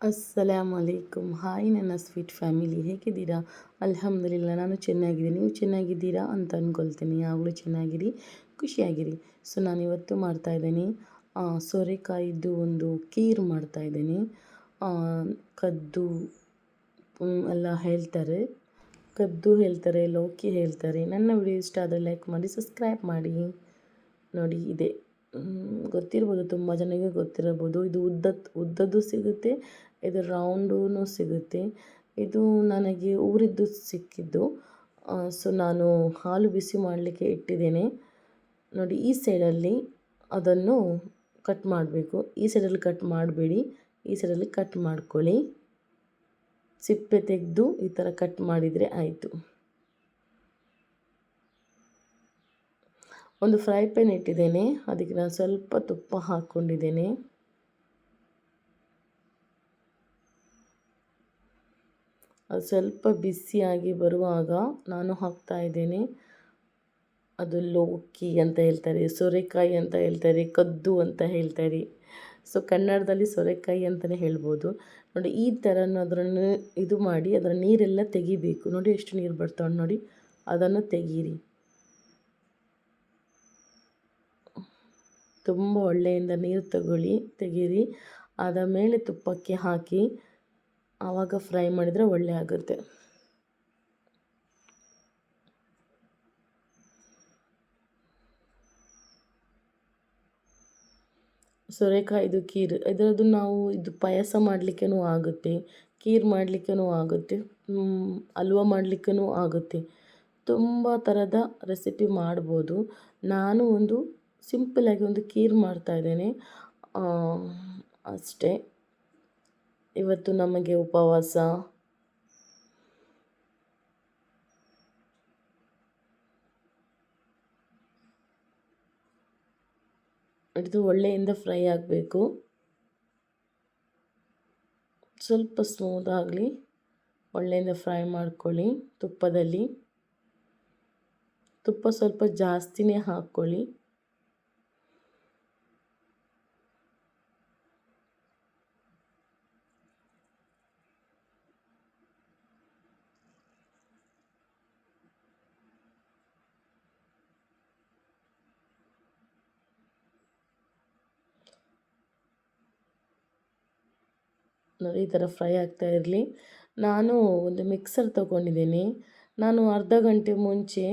ಅಸ್ಸಲಾಮ್ ಅಲೈಕುಮ್ ಹಾಯ್, ನನ್ನ sweet family. ಹೇಗಿದ್ದೀರಾ? ಅಲ್ಹಮ್ದುಲಿಲ್ಲ ನಾನು ಚೆನ್ನಾಗಿದ್ದೀನಿ. ನೀವು ಚೆನ್ನಾಗಿದ್ದೀರಾ? ಅಂತ ಅಂದ್ಕೊಳ್ತೀನಿ ಯಾವಾಗಲೂ ಚೆನ್ನಾಗಿರಿ. ಖುಷಿಯಾಗಿರಿ. ಸೊ ನಾನು ಇವತ್ತು ಮಾಡ್ತಾಯಿದ್ದೀನಿ ಸೋರೆಕಾಯಿದ್ದು ಒಂದು ಖೀರ್ ಮಾಡ್ತಾಯಿದ್ದೀನಿ ಕದ್ದು ಎಲ್ಲ ಹೇಳ್ತಾರೆ. ಕದ್ದು ಹೇಳ್ತಾರೆ, ಲೌಕಿ ಹೇಳ್ತಾರೆ. ನನ್ನ ವಿಡಿಯೋ ಇಷ್ಟ ಆದರೆ ಲೈಕ್ ಮಾಡಿ, ಸಬ್ಸ್ಕ್ರೈಬ್ ಮಾಡಿ. ನೋಡಿ, ಇದೆ. ಗೊತ್ತಿರ್ಬೋದು, ತುಂಬ ಜನಕ್ಕೆ ಗೊತ್ತಿರಬಹುದು. ಇದು ಉದ್ದದ್ದು ಉದ್ದದ್ದು ಸಿಗುತ್ತೆ, ಇದು ರೌಂಡೂ ಸಿಗುತ್ತೆ. ಇದು ನನಗೆ ಊರಿದ್ದು ಸಿಕ್ಕಿದ್ದು. ಸೊ ನಾನು ಹಾಲು ಬಿಸಿ ಮಾಡಲಿಕ್ಕೆ ಇಟ್ಟಿದ್ದೇನೆ. ನೋಡಿ, ಈ ಸೈಡಲ್ಲಿ ಅದನ್ನು ಕಟ್ ಮಾಡಬೇಕು. ಈ ಸೈಡಲ್ಲಿ ಕಟ್ ಮಾಡಬೇಡಿ. ಈ ಸೈಡಲ್ಲಿ ಕಟ್ ಮಾಡ್ಕೊಳ್ಳಿ. ಸಿಪ್ಪೆ ತೆಗೆದು ಈ ಥರ ಕಟ್ ಮಾಡಿದರೆ ಆಯಿತು. ಒಂದು ಫ್ರೈ ಪ್ಯಾನ್ ಇಟ್ಟಿದ್ದೇನೆ. ಅದಕ್ಕೆ ನಾನು ಸ್ವಲ್ಪ ತುಪ್ಪ ಹಾಕ್ಕೊಂಡಿದ್ದೇನೆ. ಅದು ಸ್ವಲ್ಪ ಬಿಸಿಯಾಗಿ ಬರುವಾಗ ನಾನು ಹಾಕ್ತಾ ಇದ್ದೇನೆ. ಅದು ಲೋಕಿ ಅಂತ ಹೇಳ್ತಾರೆ, ಸೋರೆಕಾಯಿ ಅಂತ ಹೇಳ್ತಾರೆ, ಕದ್ದು ಅಂತ ಹೇಳ್ತಾರೆ. ಸೊ ಕನ್ನಡದಲ್ಲಿ ಸೋರೆಕಾಯಿ ಅಂತಲೇ ಹೇಳ್ಬೋದು. ನೋಡಿ, ಈ ಥರನೂ ಅದರನ್ನು ಇದು ಮಾಡಿ, ಅದರ ನೀರೆಲ್ಲ ತೆಗಿಬೇಕು. ನೋಡಿ, ಎಷ್ಟು ನೀರು ಬರ್ತಾವೆ ನೋಡಿ. ಅದನ್ನು ತೆಗೀರಿ. ತುಂಬ ಒಳ್ಳೆಯಿಂದ ನೀರು ತಗೊಳ್ಳಿ, ತೆಗೀರಿ. ಅದ ಮೇಲೆ ತುಪ್ಪಕ್ಕೆ ಹಾಕಿ, ಆವಾಗ ಫ್ರೈ ಮಾಡಿದರೆ ಒಳ್ಳೆ ಆಗುತ್ತೆ. ಸೋರೆಕಾಯಿದು ಖೀರ್. ಇದರದ್ದು ನಾವು ಇದು ಪಾಯಸ ಮಾಡಲಿಕ್ಕೂ ಆಗುತ್ತೆ, ಖೀರ್ ಮಾಡಲಿಕ್ಕೂ ಆಗುತ್ತೆ ಹಲ್ವ ಮಾಡಲಿಕ್ಕೂ ಆಗುತ್ತೆ. ತುಂಬ ಥರದ ರೆಸಿಪಿ ಮಾಡ್ಬೋದು. ನಾನು ಒಂದು ಸಿಂಪಲಾಗಿ ಒಂದು ಕೀರ್ ಮಾಡ್ತಾಯಿದ್ದೇನೆ ಅಷ್ಟೇ. ಇವತ್ತು ನಮಗೆ ಉಪವಾಸ. ಇದು ಒಳ್ಳೆಯಿಂದ ಫ್ರೈ ಆಗಬೇಕು. ಸ್ವಲ್ಪ ಸ್ಮೂತ್ ಆಗಲಿ. ಒಳ್ಳೆಯಿಂದ ಫ್ರೈ ಮಾಡ್ಕೊಳ್ಳಿ ತುಪ್ಪದಲ್ಲಿ. ತುಪ್ಪ ಸ್ವಲ್ಪ ಜಾಸ್ತಿನೇ ಹಾಕ್ಕೊಳ್ಳಿ. ಈ ಥರ ಫ್ರೈ ಆಗ್ತಾ ಇರಲಿ. ನಾನು ಒಂದು ಮಿಕ್ಸರ್ ತೊಗೊಂಡಿದ್ದೀನಿ. ನಾನು ಅರ್ಧ ಗಂಟೆ ಮುಂಚೆ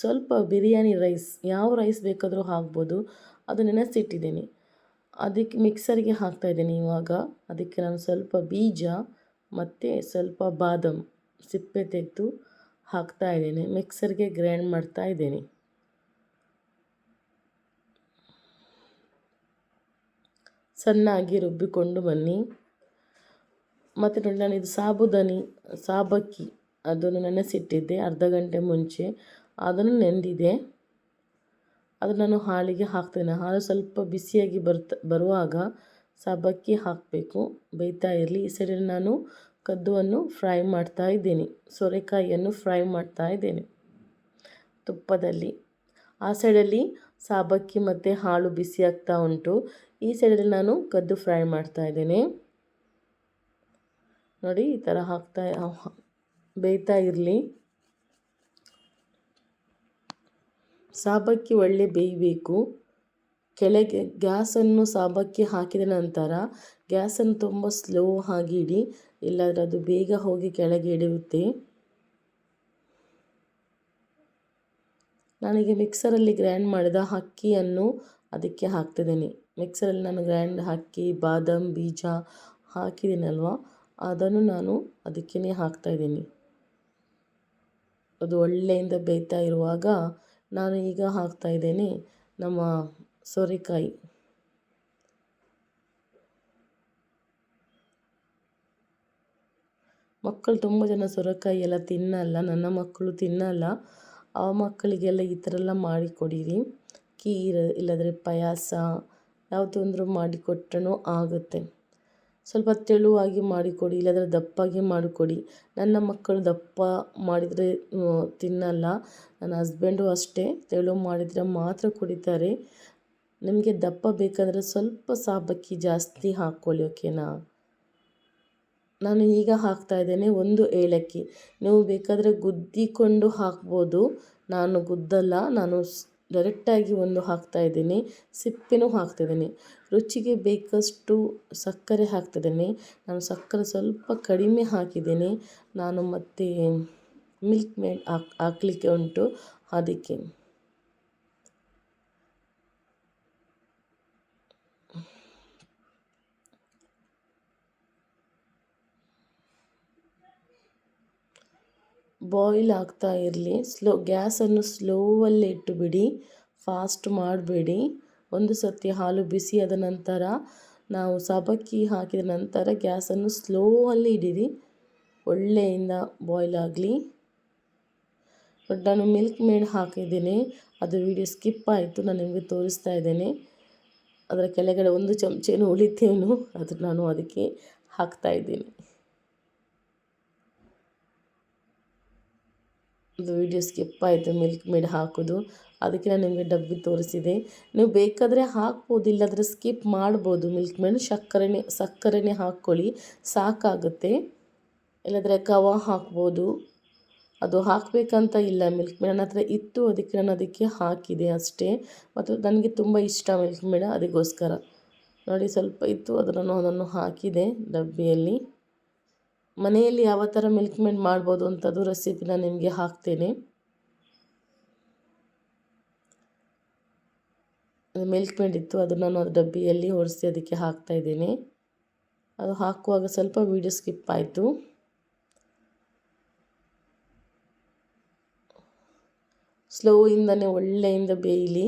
ಸ್ವಲ್ಪ ಬಿರಿಯಾನಿ ರೈಸ್ ಯಾವ ರೈಸ್ ಬೇಕಾದರೂ ಹಾಕ್ಬೋದು. ಅದು ನೆನೆಸಿಟ್ಟಿದ್ದೀನಿ. ಅದಕ್ಕೆ ಮಿಕ್ಸರಿಗೆ ಹಾಕ್ತಾಯಿದ್ದೀನಿ ಇವಾಗ. ಅದಕ್ಕೆ ನಾನು ಸ್ವಲ್ಪ ಬೀಜ ಮತ್ತು ಸ್ವಲ್ಪ ಬಾದಾಮ್ ಸಿಪ್ಪೆ ತೆಗೆದು ಹಾಕ್ತಾಯಿದ್ದೀನಿ ಮಿಕ್ಸರ್ಗೆ ಗ್ರೈಂಡ್ ಮಾಡ್ತಾ ಇದ್ದೀನಿ. ಸಣ್ಣಾಗಿ ರುಬ್ಬಿಕೊಂಡು ಬನ್ನಿ. ಮತ್ತು ನೋಡಿ ನಾನು ಇದು ಸಾಬುದಾನಿ ಸಾಬಕ್ಕಿ, ಅದನ್ನು ನೆನೆಸಿಟ್ಟಿದ್ದೆ ಅರ್ಧ ಗಂಟೆ ಮುಂಚೆ. ಅದನ್ನು ನೆಂದಿದೆ. ಅದು ನಾನು ಹಾಲಿಗೆ ಹಾಕ್ತೇನೆ. ಹಾಲು ಸ್ವಲ್ಪ ಬಿಸಿಯಾಗಿ ಬರ್ತ ಬರುವಾಗ ಸಾಬಕ್ಕಿ ಹಾಕಬೇಕು. ಬೇಯ್ತಾ ಇರಲಿ. ಈ ಸೈಡಲ್ಲಿ ನಾನು ಕದ್ದುವನ್ನು ಫ್ರೈ ಮಾಡ್ತಾ ಇದ್ದೀನಿ. ಸೋರೆಕಾಯಿಯನ್ನು ಫ್ರೈ ಮಾಡ್ತಾ ಇದ್ದೇನೆ ತುಪ್ಪದಲ್ಲಿ. ಆ ಸೈಡಲ್ಲಿ ಸಾಬಕ್ಕಿ ಮತ್ತು ಹಾಲು ಬಿಸಿ ಆಗ್ತಾ ಉಂಟು. ಈ ಸೈಡಲ್ಲಿ ನಾನು ಕದ್ದು ಫ್ರೈ ಮಾಡ್ತಾ ಇದ್ದೇನೆ. ನೋಡಿ, ಈ ಥರ ಹಾಕ್ತಾ ಬೇಯ್ತಾ ಇರಲಿ. ಸಾಬಕ್ಕಿ ಒಳ್ಳೆ ಬೇಯಬೇಕು. ಕೆಳಗೆ ಗ್ಯಾಸನ್ನು ಸಾಬಕ್ಕಿ ಹಾಕಿದ ನಂತರ ಗ್ಯಾಸನ್ನು ತುಂಬ ಸ್ಲೋ ಆಗಿ ಇಡಿ, ಇಲ್ಲಾದರೆ ಅದು ಬೇಗ ಹೋಗಿ ಕೆಳಗೆ ಇಡುತ್ತೆ ನನಗೆ ಮಿಕ್ಸರಲ್ಲಿ ಗ್ರೈಂಡ್ ಮಾಡಿದ ಅಕ್ಕಿಯನ್ನು ಅದಕ್ಕೆ ಹಾಕ್ತಿದ್ದೀನಿ. ಮಿಕ್ಸರಲ್ಲಿ ನಾನು ಗ್ರ್ಯಾಂಡ್ ಅಕ್ಕಿ, ಬಾದಾಮ್ ಬೀಜ ಹಾಕಿದ್ದೀನಲ್ವ? ಅದನ್ನು ನಾನು ಅದಕ್ಕೇ ಹಾಕ್ತಾಯಿದ್ದೀನಿ ಅದು ಒಳ್ಳೆಯಿಂದ ಬೇಯ್ತಾ ಇರುವಾಗ ನಾನು ಈಗ ಹಾಕ್ತಾಯಿದ್ದೇನೆ ನಮ್ಮ ಸೋರೆಕಾಯಿ. ಮಕ್ಕಳು ತುಂಬ ಜನ ಸೋರೆಕಾಯಿ ಎಲ್ಲ ತಿನ್ನಲ್ಲ, ನನ್ನ ಮಕ್ಕಳು ತಿನ್ನಲ್ಲ. ಆ ಮಕ್ಕಳಿಗೆಲ್ಲ ಈ ಥರ ಎಲ್ಲ ಮಾಡಿಕೊಡಿರಿ ಕೀರು ಇಲ್ಲಾದರೆ ಪಾಯಸ ಯಾವುದಂದ್ರೂ ಮಾಡಿಕೊಟ್ರೂ ಆಗುತ್ತೆ. ಸ್ವಲ್ಪ ತೆಳುವಾಗಿ ಮಾಡಿಕೊಡಿ, ಇಲ್ಲಾಂದರೆ ದಪ್ಪಾಗಿ ಮಾಡಿಕೊಡಿ. ನನ್ನ ಮಕ್ಕಳು ದಪ್ಪ ಮಾಡಿದರೆ ತಿನ್ನಲ್ಲ. ನನ್ನ ಹಸ್ಬೆಂಡು ಅಷ್ಟೇ, ತೆಳು ಮಾಡಿದರೆ ಮಾತ್ರ ಕುಡಿತಾರೆ. ನಿಮಗೆ ದಪ್ಪ ಬೇಕಾದರೆ ಸ್ವಲ್ಪ ಸಾಬಕ್ಕಿ ಜಾಸ್ತಿ ಹಾಕ್ಕೊಳ್ಳಿ, ಓಕೆನಾ? ನಾನು ಈಗ ಹಾಕ್ತಾ ಇದ್ದೇನೆ, ಒಂದು ಏಲಕ್ಕಿ. ನೀವು ಬೇಕಾದರೆ ಗುದ್ದಿಕೊಂಡು ಹಾಕ್ಬೋದು. ನಾನು ಗುದ್ದಲ್ಲ, ನಾನು ಡೈರೆಕ್ಟಾಗಿ ಒಂದು ಹಾಕ್ತಾ ಇದ್ದೀನಿ, ಸಿಪ್ಪೆನೂ ಹಾಕ್ತಿದ್ದೀನಿ ರುಚಿಗೆ ಬೇಕಷ್ಟು ಸಕ್ಕರೆ ಹಾಕ್ತಿದ್ದೀನಿ ನಾನು ಸಕ್ಕರೆ ಸ್ವಲ್ಪ ಕಡಿಮೆ ಹಾಕಿದ್ದೀನಿ. ನಾನು ಮತ್ತೆ ಮಿಲ್ಕ್ ಮೇಡ್ ಹಾಕ್ ಹಾಕ್ಲಿಕ್ಕೆ ಉಂಟು. ಅದಕ್ಕೆ. ಬಾಯ್ಲ್ ಆಗ್ತಾ ಇರಲಿ. ಸ್ಲೋ, ಗ್ಯಾಸನ್ನು ಸ್ಲೋವಲ್ಲಿ ಇಟ್ಟುಬಿಡಿ. ಫಾಸ್ಟ್ ಮಾಡಬೇಡಿ. ಒಂದು ಸರ್ತಿ ಹಾಲು ಬಿಸಿಯಾದ ನಂತರ ನಾವು ಸಬಕ್ಕಿ ಹಾಕಿದ ನಂತರ ಗ್ಯಾಸನ್ನು ಸ್ಲೋವಲ್ಲಿ ಇಡಿರಿ. ಒಳ್ಳೆಯಿಂದ ಬಾಯ್ಲ್ ಆಗಲಿ. ಬಟ್ ನಾನು ಮಿಲ್ಕ್ ಮೇಡ್ ಹಾಕಿದ್ದೀನಿ. ಅದು ವಿಡಿಯೋ ಸ್ಕಿಪ್ ಆಯಿತು. ನಾನು ನಿಮಗೆ ತೋರಿಸ್ತಾ ಇದ್ದೇನೆ. ಅದರ ಕೆಳಗಡೆ ಒಂದು ಚಮಚೇನು ಉಳಿತೇನು ಅದು ನಾನು ಅದಕ್ಕೆ ಹಾಕ್ತಾ ಇದ್ದೀನಿ. ಅದು ವೀಡಿಯೋ ಸ್ಕಿಪ್ ಆಯಿತು ಮಿಲ್ಕ್ ಮೇಡ್ ಹಾಕೋದು, ಅದಕ್ಕೆ ನಾನು ನಿಮಗೆ ಡಬ್ಬಿ ತೋರಿಸಿದೆ. ನೀವು ಬೇಕಾದರೆ ಹಾಕ್ಬೋದು ಇಲ್ಲಾಂದರೆ ಸ್ಕಿಪ್ ಮಾಡ್ಬೋದು. ಮಿಲ್ಕ್ ಮೇಡ್ ಸಕ್ಕರೆನೇ ಸಕ್ಕರೆನೇ ಹಾಕ್ಕೊಳ್ಳಿ ಸಾಕಾಗುತ್ತೆ. ಇಲ್ಲಾದರೆ ಕವ ಹಾಕ್ಬೋದು. ಅದು ಹಾಕಬೇಕಂತ ಇಲ್ಲ ಮಿಲ್ಕ್ ಮೇಡ್ ನನ್ನ ಹತ್ರ ಇತ್ತು, ಅದಕ್ಕೆ ನಾನು ಅದಕ್ಕೆ ಹಾಕಿದೆ ಅಷ್ಟೇ. ಮತ್ತು ನನಗೆ ತುಂಬ ಇಷ್ಟ ಮಿಲ್ಕ್ ಮೇಡ ಅದಕ್ಕೋಸ್ಕರ. ನೋಡಿ, ಸ್ವಲ್ಪ ಇತ್ತು, ಅದನ್ನು ಅದನ್ನು ಹಾಕಿದೆ ಡಬ್ಬಿಯಲ್ಲಿ. ಮನೆಯಲ್ಲಿ ಯಾವ ಥರ ಮಿಲ್ಕ್ ಮೇಡ್ ಮಾಡ್ಬೋದು ಅಂಥದ್ದು ರೆಸಿಪಿನ ನಿಮಗೆ ಹಾಕ್ತೇನೆ. ಮಿಲ್ಕ್ ಮೇಡ್ ಇತ್ತು ಅದನ್ನು ನಾನು ಡಬ್ಬಿಯಲ್ಲಿ ಒರೆಸಿ ಅದಕ್ಕೆ ಹಾಕ್ತಾ ಇದ್ದೀನಿ. ಅದು ಹಾಕುವಾಗ ಸ್ವಲ್ಪ ವೀಡಿಯೋ ಸ್ಕಿಪ್ ಆಯಿತು. ಸ್ಲೋಯಿಂದನೇ ಒಳ್ಳೆಯಿಂದ ಬೇಯಲಿ.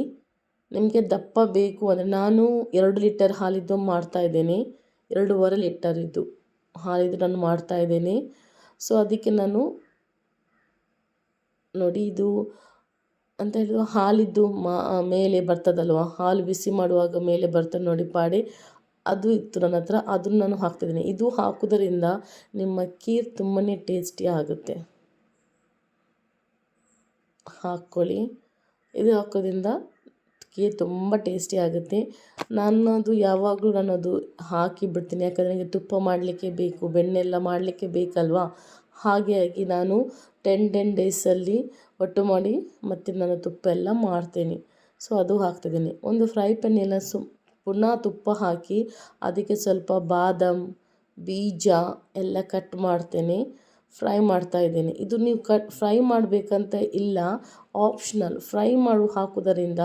ನಿಮಗೆ ದಪ್ಪ ಬೇಕು ಅಂದರೆ ನಾನು ಎರಡು ಲೀಟರ್ ಹಾಲಿದ್ದು ಮಾಡ್ತಾಯಿದ್ದೇನೆ ಎರಡೂವರೆ ಲೀಟರ್ ಇದ್ದು ಹಾಲಿದ್ದು ನಾನು ಮಾಡ್ತಾ ಇದ್ದೇನೆ. ಸೊ ಅದಕ್ಕೆ ನಾನು ನೋಡಿ ಇದು ಅಂತ ಹೇಳಿದ್ರು ಹಾಲಿದ್ದು ಮಾ, ಮೇಲೆ ಬರ್ತದಲ್ವ? ಹಾಲು ಬಿಸಿ ಮಾಡುವಾಗ ಮೇಲೆ ಬರ್ತದೆ ನೋಡಿ ಪಾಡಿ. ಅದು ಇತ್ತು ನನ್ನ ಹತ್ರ. ಅದನ್ನು ನಾನು ಹಾಕ್ತಿದ್ದೀನಿ ಇದು ಹಾಕೋದರಿಂದ ನಿಮ್ಮ ಖೀರ್ ತುಂಬಾ ಟೇಸ್ಟಿ ಆಗುತ್ತೆ. ಹಾಕ್ಕೊಳ್ಳಿ. ಇದು ಹಾಕೋದ್ರಿಂದ ಖೀರ್ ತುಂಬ ಟೇಸ್ಟಿ ಆಗುತ್ತೆ. ನಾನು ಅದು ಯಾವಾಗಲೂ ನಾನು ಅದು ಹಾಕಿ ಬಿಡ್ತೀನಿ. ಯಾಕಂದರೆ ನನಗೆ ತುಪ್ಪ ಮಾಡಲಿಕ್ಕೆ ಬೇಕು ಬೆಣ್ಣೆ ಎಲ್ಲ ಮಾಡಲಿಕ್ಕೆ ಬೇಕಲ್ವಾ? ಹಾಗಾಗಿ ನಾನು ಟೆನ್ ಟೆನ್ ಡೇಸಲ್ಲಿ ಒಟ್ಟು ಮಾಡಿ ಮತ್ತು ನಾನು ತುಪ್ಪ ಎಲ್ಲ ಮಾಡ್ತೀನಿ. ಸೊ ಅದು ಹಾಕ್ತಿದ್ದೀನಿ. ಒಂದು ಫ್ರೈ ಪ್ಯಾನೆಲ್ಲ ಸು, ಪುನಃ ತುಪ್ಪ ಹಾಕಿ, ಅದಕ್ಕೆ ಸ್ವಲ್ಪ ಬಾದಾಮ್, ಬೀಜ ಎಲ್ಲ ಕಟ್ ಮಾಡ್ತೇನೆ. ಫ್ರೈ ಮಾಡ್ತಾ ಇದ್ದೇನೆ. ಇದು ನೀವು ಕಟ್ ಫ್ರೈ ಮಾಡಬೇಕಂತ ಇಲ್ಲ, ಆಪ್ಷನಲ್. ಫ್ರೈ ಮಾಡು ಹಾಕೋದರಿಂದ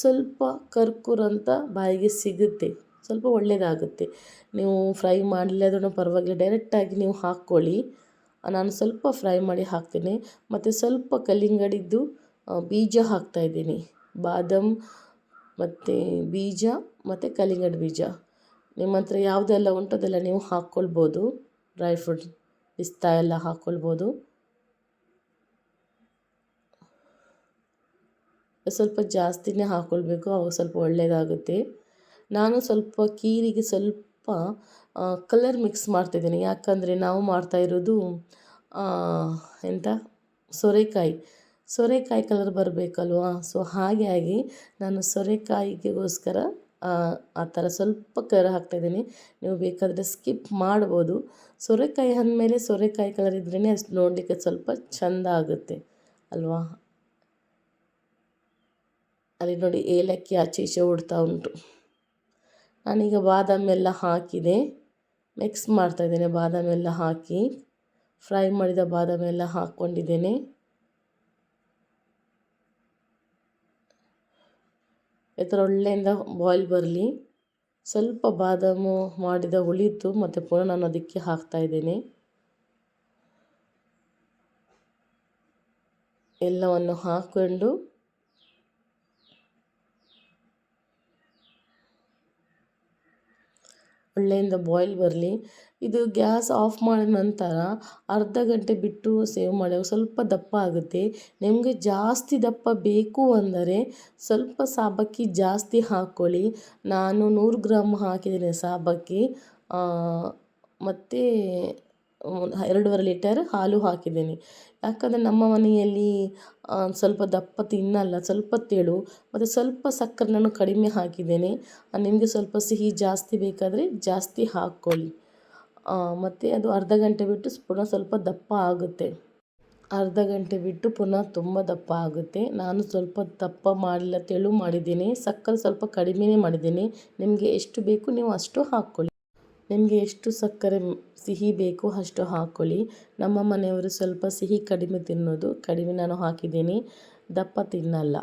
ಸ್ವಲ್ಪ ಕರ್ಕುರಂತ ಬಾಯಿಗೆ ಸಿಗುತ್ತೆ. ಸ್ವಲ್ಪ ಒಳ್ಳೆಯದಾಗುತ್ತೆ ನೀವು ಫ್ರೈ ಮಾಡಲಿಲ್ಲದ್ರೂ ಪರವಾಗಿಲ್ಲ ಡೈರೆಕ್ಟಾಗಿ ನೀವು ಹಾಕ್ಕೊಳ್ಳಿ. ನಾನು ಸ್ವಲ್ಪ ಫ್ರೈ ಮಾಡಿ ಹಾಕ್ತೇನೆ. ಮತ್ತು ಸ್ವಲ್ಪ ಕಲ್ಲಿಂಗಡಿದ್ದು ಬೀಜ ಹಾಕ್ತಾಯಿದ್ದೀನಿ ಬಾದಾಮ್ ಮತ್ತು ಬೀಜ ಮತ್ತು ಕಲ್ಲಿಂಗಡಿ ಬೀಜ. ನಿಮ್ಮ ಹತ್ರ ಯಾವುದೆಲ್ಲ ಉಂಟು ಅದೆಲ್ಲ ನೀವು ಹಾಕ್ಕೊಳ್ಬೋದು. Dry fruit. ಪಿಸ್ತಾ ಎಲ್ಲ ಹಾಕ್ಕೊಳ್ಬೋದು ಸ್ವಲ್ಪ ಜಾಸ್ತಿನೇ ಹಾಕ್ಕೊಳ್ಬೇಕು ಅವಾಗ ಸ್ವಲ್ಪ ಒಳ್ಳೆಯದಾಗುತ್ತೆ ನಾನು ಸ್ವಲ್ಪ ಕೀರಿಗೆ ಸ್ವಲ್ಪ ಕಲರ್ ಮಿಕ್ಸ್ ಮಾಡ್ತಿದ್ದೀನಿ. ಯಾಕಂದರೆ ನಾವು ಮಾಡ್ತಾ ಇರೋದು ಎಂತ? ಸೋರೆಕಾಯಿ. ಸೋರೆಕಾಯಿ ಕಲರ್ ಬರಬೇಕಲ್ವಾ? ಸೊ ಹಾಗಾಗಿ ನಾನು ಸೋರೆಕಾಯಿಗೋಸ್ಕರ ಆ ಥರ ಸ್ವಲ್ಪ ಕಲರ್ ಹಾಕ್ತಾಯಿದ್ದೀನಿ ನೀವು ಬೇಕಾದರೆ ಸ್ಕಿಪ್ ಮಾಡ್ಬೋದು. ಸೋರೆಕಾಯಿ ಅಂದಮೇಲೆ ಸೋರೆಕಾಯಿ ಕಲರ್ ಇದ್ರೇ ಅಷ್ಟು ನೋಡಲಿಕ್ಕೆ ಸ್ವಲ್ಪ ಚೆಂದ ಆಗುತ್ತೆ, ಅಲ್ವಾ? ಅಲ್ಲಿ ನೋಡಿ ಏಲಕ್ಕಿ ಆಚೆ ಈಚೆ ಉಡ್ತಾ ಉಂಟು. ನಾನೀಗ ಬಾದಾಮಿ ಎಲ್ಲ ಹಾಕಿದೆ. ಮಿಕ್ಸ್ ಮಾಡ್ತಾಯಿದ್ದೇನೆ ಬಾದಾಮಿ ಎಲ್ಲ ಹಾಕಿ. ಫ್ರೈ ಮಾಡಿದ ಬಾದಾಮಿ ಎಲ್ಲ ಹಾಕ್ಕೊಂಡಿದ್ದೇನೆ. ಈ ಥರ ಒಳ್ಳೆಯಿಂದ ಬಾಯ್ಲ್ ಬರಲಿ. ಸ್ವಲ್ಪ ಬಾದಾಮು ಮಾಡಿದ ಉಳಿತು ಮತ್ತು ಪುನಃ ನಾನು ಅದಕ್ಕೆ ಹಾಕ್ತಾಯಿದ್ದೇನೆ ಎಲ್ಲವನ್ನು ಹಾಕ್ಕೊಂಡು ಒಳ್ಳೆಯಿಂದ ಬಾಯ್ಲ್ ಬರಲಿ. ಇದು ಗ್ಯಾಸ್ ಆಫ್ ಮಾಡಿದ ನಂತರ ಅರ್ಧ ಗಂಟೆ ಬಿಟ್ಟು ಸೇವ್ ಮಾಡಿ ಸ್ವಲ್ಪ ದಪ್ಪ ಆಗುತ್ತೆ. ನಿಮಗೆ ಜಾಸ್ತಿ ದಪ್ಪ ಬೇಕು ಅಂದರೆ ಸ್ವಲ್ಪ ಸಾಬಕ್ಕಿ ಜಾಸ್ತಿ ಹಾಕ್ಕೊಳ್ಳಿ ನಾನು ನೂರು ಗ್ರಾಮ್ ಹಾಕಿದ್ದೀನಿ ಸಾಬಕ್ಕಿ. ಮತ್ತು ಎರಡೂವರೆ ಲೀಟರ್ ಹಾಲು ಹಾಕಿದ್ದೀನಿ. ಯಾಕಂದರೆ ನಮ್ಮ ಮನೆಯಲ್ಲಿ ಸ್ವಲ್ಪ ದಪ್ಪ ತಿನ್ನಲ್ಲ, ಸ್ವಲ್ಪ ತೆಳು, ಮತ್ತು ಸ್ವಲ್ಪ ಸಕ್ಕರೆ ನಾನು ಕಡಿಮೆ ಹಾಕಿದ್ದೇನೆ. ನಿಮಗೆ ಸ್ವಲ್ಪ ಸಿಹಿ ಜಾಸ್ತಿ ಬೇಕಾದರೆ ಜಾಸ್ತಿ ಹಾಕ್ಕೊಳ್ಳಿ. ಮತ್ತು ಅದು ಅರ್ಧ ಗಂಟೆ ಬಿಟ್ಟು ಪುನಃ ಸ್ವಲ್ಪ ದಪ್ಪ ಆಗುತ್ತೆ. ಅರ್ಧ ಗಂಟೆ ಬಿಟ್ಟು ಪುನಃ ತುಂಬ ದಪ್ಪ ಆಗುತ್ತೆ. ನಾನು ಸ್ವಲ್ಪ ದಪ್ಪ ಮಾಡಿಲ್ಲ ತೆಳು ಮಾಡಿದ್ದೀನಿ. ಸಕ್ಕರೆ ಸ್ವಲ್ಪ ಕಡಿಮೆನೇ ಮಾಡಿದ್ದೀನಿ. ನಿಮಗೆ ಎಷ್ಟು ಬೇಕು ನೀವು ಅಷ್ಟು ಹಾಕ್ಕೊಳ್ಳಿ. ನಿಮಗೆ ಎಷ್ಟು ಸಕ್ಕರೆ ಸಿಹಿ ಬೇಕು ಅಷ್ಟು ಹಾಕ್ಕೊಳ್ಳಿ ನಮ್ಮ ಮನೆಯವರು ಸ್ವಲ್ಪ ಸಿಹಿ ಕಡಿಮೆ ತಿನ್ನೋದು ಕಡಿಮೆ ನಾನು ಹಾಕಿದ್ದೀನಿ. ದಪ್ಪ ತಿನ್ನಲ್ಲ.